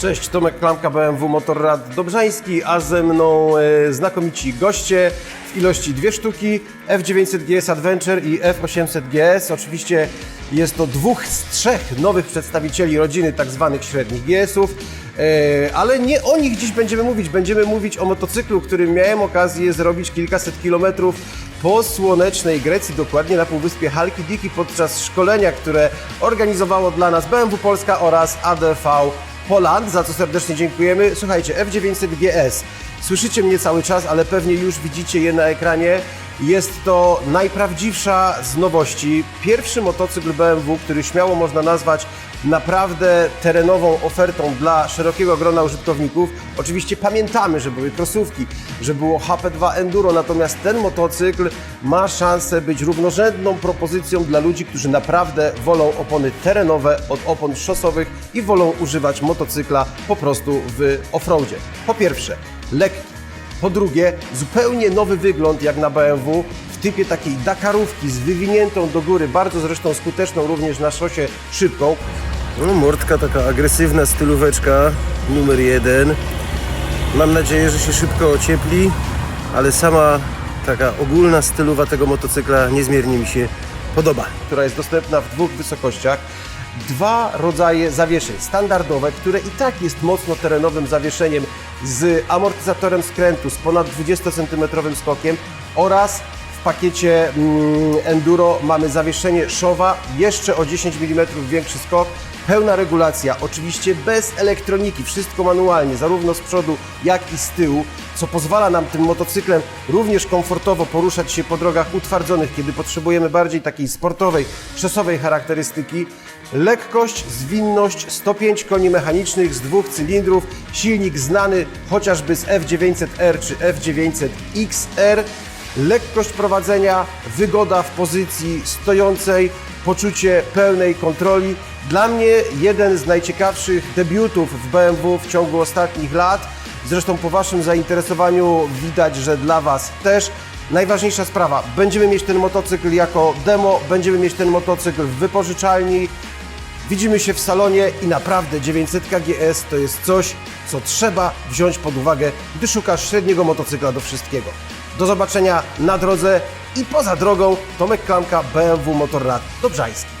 Cześć, Tomek Klamka, BMW Motorrad Dobrzański, a ze mną e, znakomici goście w ilości dwie sztuki, F900 GS Adventure i F800 GS. Oczywiście jest to dwóch z trzech nowych przedstawicieli rodziny tak zwanych średnich GS-ów, e, ale nie o nich dziś będziemy mówić. Będziemy mówić o motocyklu, którym miałem okazję zrobić kilkaset kilometrów po słonecznej Grecji, dokładnie na półwyspie Halki Diki podczas szkolenia, które organizowało dla nas BMW Polska oraz ADV Poland, za co serdecznie dziękujemy. Słuchajcie, F900 GS. Słyszycie mnie cały czas, ale pewnie już widzicie je na ekranie. Jest to najprawdziwsza z nowości. Pierwszy motocykl BMW, który śmiało można nazwać naprawdę terenową ofertą dla szerokiego grona użytkowników. Oczywiście pamiętamy, że były krosówki, że było HP2 Enduro, natomiast ten motocykl ma szansę być równorzędną propozycją dla ludzi, którzy naprawdę wolą opony terenowe od opon szosowych i wolą używać motocykla po prostu w offroadzie. Po pierwsze, lekki. Po drugie, zupełnie nowy wygląd jak na BMW w typie takiej Dakarówki z wywiniętą do góry, bardzo zresztą skuteczną również na szosie szybką. No, mordka taka agresywna stylóweczka numer jeden. Mam nadzieję, że się szybko ociepli, ale sama taka ogólna stylowa tego motocykla niezmiernie mi się podoba. która jest dostępna w dwóch wysokościach. Dwa rodzaje zawieszeń. Standardowe, które i tak jest mocno terenowym zawieszeniem z amortyzatorem skrętu z ponad 20 cm skokiem oraz w pakiecie mm, Enduro mamy zawieszenie szowa, jeszcze o 10 mm większy skok, pełna regulacja, oczywiście bez elektroniki, wszystko manualnie, zarówno z przodu, jak i z tyłu, co pozwala nam tym motocyklem również komfortowo poruszać się po drogach utwardzonych, kiedy potrzebujemy bardziej takiej sportowej, szosowej charakterystyki. Lekkość, zwinność, 105 koni mechanicznych z dwóch cylindrów, silnik znany chociażby z F900R czy F900XR, lekkość prowadzenia, wygoda w pozycji stojącej, poczucie pełnej kontroli. Dla mnie jeden z najciekawszych debiutów w BMW w ciągu ostatnich lat. Zresztą po Waszym zainteresowaniu widać, że dla Was też. Najważniejsza sprawa, będziemy mieć ten motocykl jako demo, będziemy mieć ten motocykl w wypożyczalni. Widzimy się w salonie i naprawdę 900 GS to jest coś, co trzeba wziąć pod uwagę, gdy szukasz średniego motocykla do wszystkiego. Do zobaczenia na drodze i poza drogą. Tomek Klamka, BMW Motorrad Dobrzański.